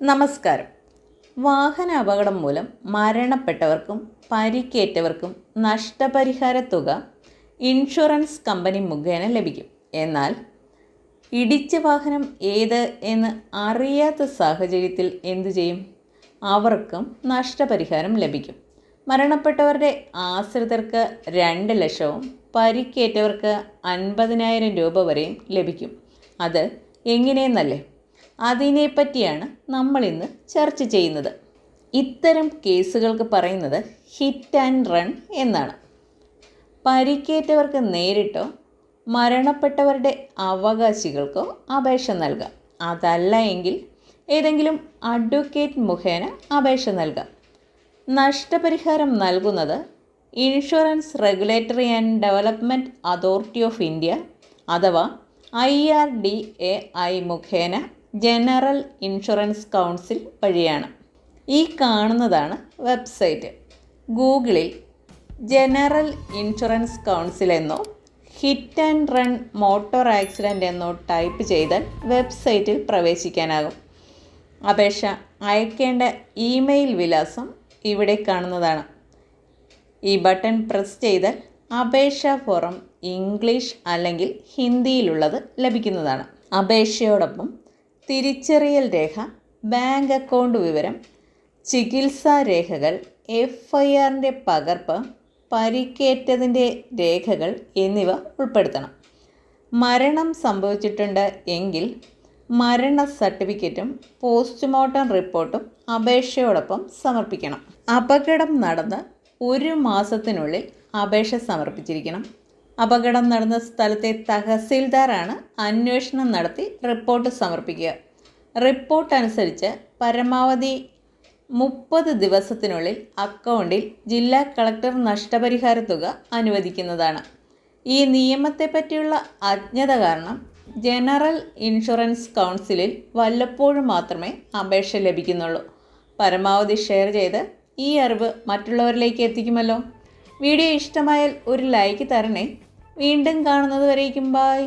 നമസ്കാരം. വാഹന അപകടം മൂലം മരണപ്പെട്ടവർക്കും പരിക്കേറ്റവർക്കും നഷ്ടപരിഹാര തുക ഇൻഷുറൻസ് കമ്പനി മുഖേന ലഭിക്കും. എന്നാൽ ഇടിച്ച വാഹനം ഏത് എന്ന് അറിയാത്ത സാഹചര്യത്തിൽ എന്തു ചെയ്യും? അവർക്കും നഷ്ടപരിഹാരം ലഭിക്കും. മരണപ്പെട്ടവരുടെ ആശ്രിതർക്ക് രണ്ട് ലക്ഷവും പരിക്കേറ്റവർക്ക് അൻപതിനായിരം രൂപ വരെയും ലഭിക്കും. അത് എങ്ങനെയെന്നല്ലേ? അതിനെപ്പറ്റിയാണ് നമ്മൾ ഇന്ന് ചർച്ച ചെയ്യുന്നത്. ഇത്തരം കേസുകൾക്ക് പറയുന്നത് ഹിറ്റ് ആൻഡ് റൺ എന്നാണ്. പരിക്കേറ്റവർക്ക് നേരിട്ടോ മരണപ്പെട്ടവരുടെ അവകാശികൾക്കോ അപേക്ഷ നൽകാം. അതല്ല എങ്കിൽ ഏതെങ്കിലും അഡ്വക്കേറ്റ് മുഖേന അപേക്ഷ നൽകാം. നഷ്ടപരിഹാരം നൽകുന്നത് insurance regulatory and development authority of India അഥവാ I R D A I മുഖേന ജനറൽ ഇൻഷുറൻസ് കൗൺസിൽ വഴിയാണ്. ഈ കാണുന്നതാണ് വെബ്സൈറ്റ്. ഗൂഗിളിൽ ജനറൽ ഇൻഷുറൻസ് കൗൺസിൽ എന്നോ hit and run motor accident എന്നോ ടൈപ്പ് ചെയ്താൽ വെബ്സൈറ്റിൽ പ്രവേശിക്കാനാകും. അപേക്ഷ അയക്കേണ്ട ഇമെയിൽ വിലാസം ഇവിടെ കാണുന്നതാണ്. ഈ ബട്ടൺ പ്രസ് ചെയ്താൽ അപേക്ഷാ ഫോറം ഇംഗ്ലീഷ് അല്ലെങ്കിൽ ഹിന്ദിയിലുള്ളത് ലഭിക്കുന്നതാണ്. അപേക്ഷയോടൊപ്പം തിരിച്ചറിയൽ രേഖ ബാങ്ക് അക്കൗണ്ട് വിവരം ചികിത്സാ രേഖകൾ എഫ് ഐ ആറിന്റെ പകർപ്പ് പരിക്കേറ്റതിന്റെ രേഖകൾ എന്നിവ ഉൾപ്പെടുത്തണം. മരണം സംഭവിച്ചിട്ടുണ്ട് എങ്കിൽ മരണ സർട്ടിഫിക്കറ്റും പോസ്റ്റ്മോർട്ടം റിപ്പോർട്ടും അപേക്ഷയോടൊപ്പം സമർപ്പിക്കണം. അപകടം നടന്ന് ഒരു മാസത്തിനുള്ളിൽ അപേക്ഷ സമർപ്പിച്ചിരിക്കണം. അപകടം നടന്ന സ്ഥലത്തെ തഹസീൽദാറാണ് അന്വേഷണം നടത്തി റിപ്പോർട്ട് സമർപ്പിക്കുക. റിപ്പോർട്ട് അനുസരിച്ച് പരമാവധി മുപ്പത് ദിവസത്തിനുള്ളിൽ അക്കൗണ്ടിൽ ജില്ലാ കളക്ടർ നഷ്ടപരിഹാര തുക അനുവദിക്കുന്നതാണ്. ഈ നിയമത്തെ പറ്റിയുള്ള അജ്ഞത കാരണം ജനറൽ ഇൻഷുറൻസ് കൗൺസിലിൽ വല്ലപ്പോഴും മാത്രമേ അപേക്ഷ ലഭിക്കുന്നുള്ളൂ. പരമാവധി ഷെയർ ചെയ്ത് ഈ അറിവ് മറ്റുള്ളവരിലേക്ക് എത്തിക്കുമല്ലോ. വീഡിയോ ഇഷ്ടമായാൽ ഒരു ലൈക്ക് തരണേ. വീണ്ടും കാണുന്നത് വരേക്കും. ബായ്